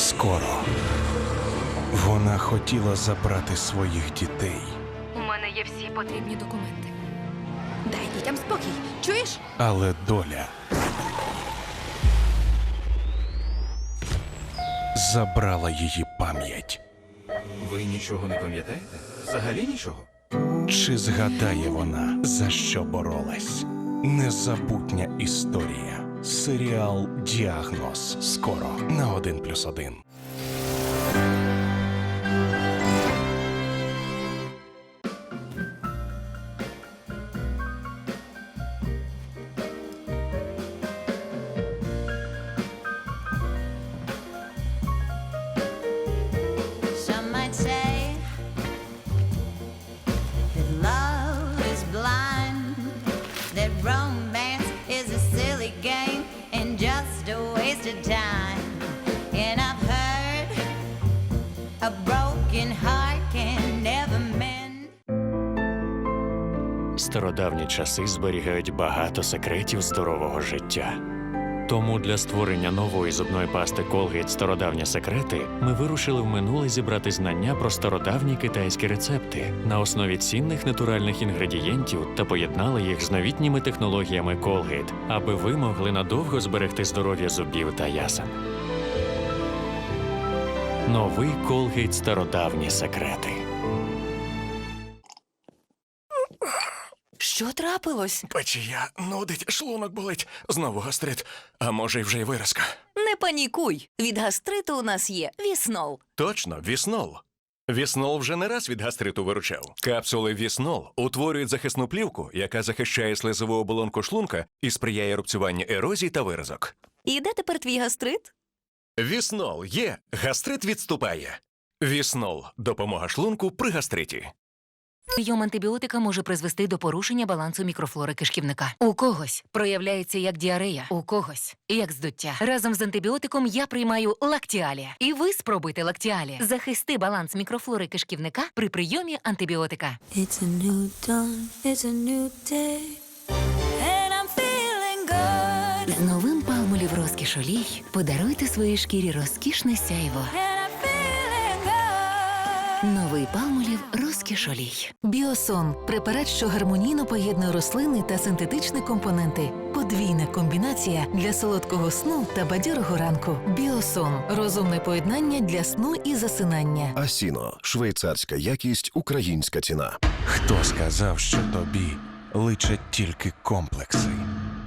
скоро. Вона хотіла забрати своїх дітей, У мене є всі потрібні документи. Дай дітям спокій. Чуєш? але доля забрала її пам'ять. Ви нічого не пам'ятаєте? Взагалі нічого? Чи згадає вона, за що боролась? Незабутня історія. Серіал Діагноз скоро на 1+,1. Стародавні часи зберігають багато секретів здорового життя. Тому для створення нової зубної пасти Colgate Стародавні секрети ми вирушили в минуле зібрати знання про стародавні китайські рецепти на основі цінних натуральних інгредієнтів та поєднали їх з новітніми технологіями Colgate, аби ви могли надовго зберегти здоров'я зубів та ясен. Новий Colgate Стародавні секрети. Що трапилось? Печія нудить, шлунок болить, знову гастрит, а може й вже й виразка. Не панікуй. Від гастриту у нас є віснол. Точно, віснол. Віснол вже не раз від гастриту виручав. Капсули віснол утворюють захисну плівку, яка захищає слизову оболонку шлунка і сприяє рубцюванню ерозій та виразок. І де тепер твій гастрит? Віснол є, гастрит відступає. Віснол допомога шлунку при гастриті. Прийом антибіотика може призвести до порушення балансу мікрофлори кишківника. У когось проявляється як діарея, у когось як здуття. Разом з антибіотиком я приймаю лактіалія. І ви спробуйте лактіалія. Захисти баланс мікрофлори кишківника при прийомі антибіотика. It's a new dawn, it's a new day, and I'm feeling good. Новим палмолів розкіш олій подаруйте своїй шкірі розкішне сяйво. Новий палмолів розкіш олій. Біосон препарат, що гармонійно поєднує рослини та синтетичні компоненти. Подвійна комбінація для солодкого сну та бадьорого ранку. Біосон розумне поєднання для сну і засинання. Асіно швейцарська якість, українська ціна. Хто сказав, що тобі личать тільки комплекси?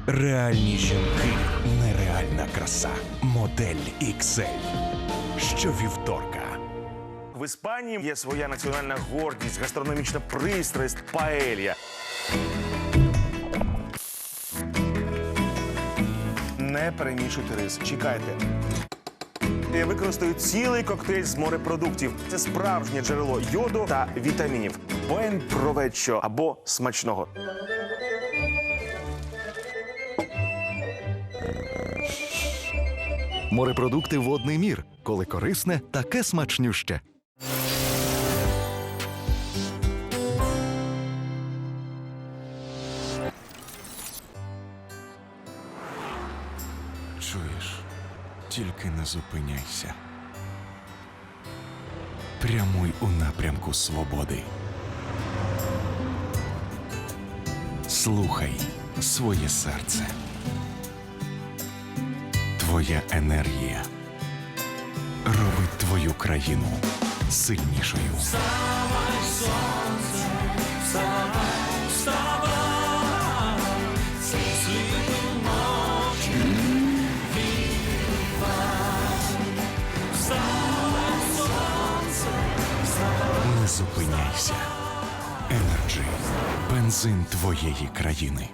Реальні жінки, нереальна краса. Модель XL. Щовівторка. Іспанії є своя національна гордість, гастрономічна пристрасть, паелья. Не перемішуйте рис. Чекайте. Я використаю цілий коктейль з морепродуктів. Це справжнє джерело йоду та вітамінів. Бuen провеччо або смачного. Морепродукти водний мір, коли корисне, таке смачнюще. Тільки не зупиняйся. Прямуй у напрямку свободи. Слухай своє серце. Твоя енергія робить твою країну сильнішою. Бензин твоєї країни.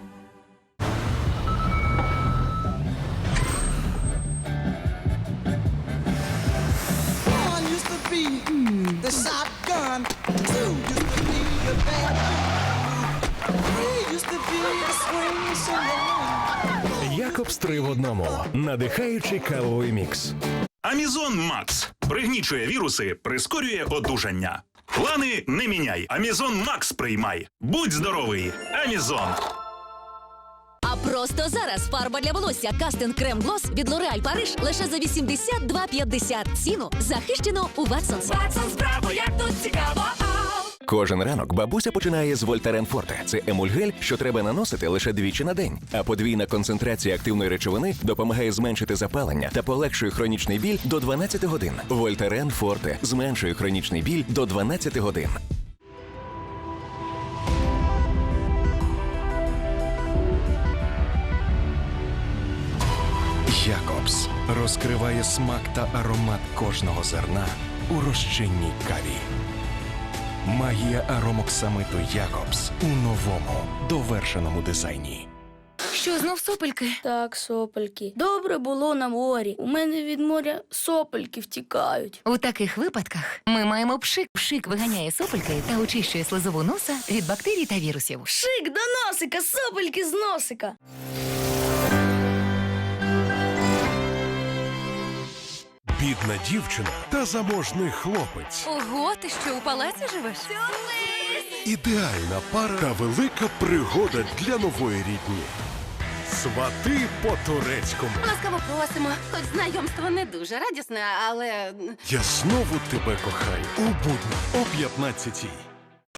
The shotgun. Two used to be the bad Three used to be the swing. Якоб три в одному. Надихаючий кавовий мікс. Амізон Макс пригнічує віруси, прискорює одужання. Плани не міняй. Амізон Макс приймай. Будь здоровий. Амізон. А Просто зараз фарба для волосся Кастин Крем Глос від Лореаль Париж лише за 82,50. Ціну захищено у Ватсонс. Кожен ранок бабуся починає з Вольтарен Форте. Це емульгель, що треба наносити лише двічі на день. А подвійна концентрація активної речовини допомагає зменшити запалення та полегшує хронічний біль до 12 годин. Вольтарен Форте зменшує хронічний біль до 12 годин. Якобс розкриває смак та аромат кожного зерна у розчинній каві. Магія аромоксамиту Якобс у новому довершеному дизайні. Що знов сопельки? Так, сопельки. Добре було на морі. У мене від моря сопельки втікають. У таких випадках ми маємо пшик. Пшик виганяє сопельки та очищує слизову носа від бактерій та вірусів. Шик до носика, сопельки з носика. Бідна дівчина та заможний хлопець. Ого, ти що у палаці живеш? Ідеальна пара та велика пригода для нової рідні. Свати по турецькому. Ласкаво просимо. Хоч знайомство не дуже радісне, але Я знову тебе кохаю у будні о 15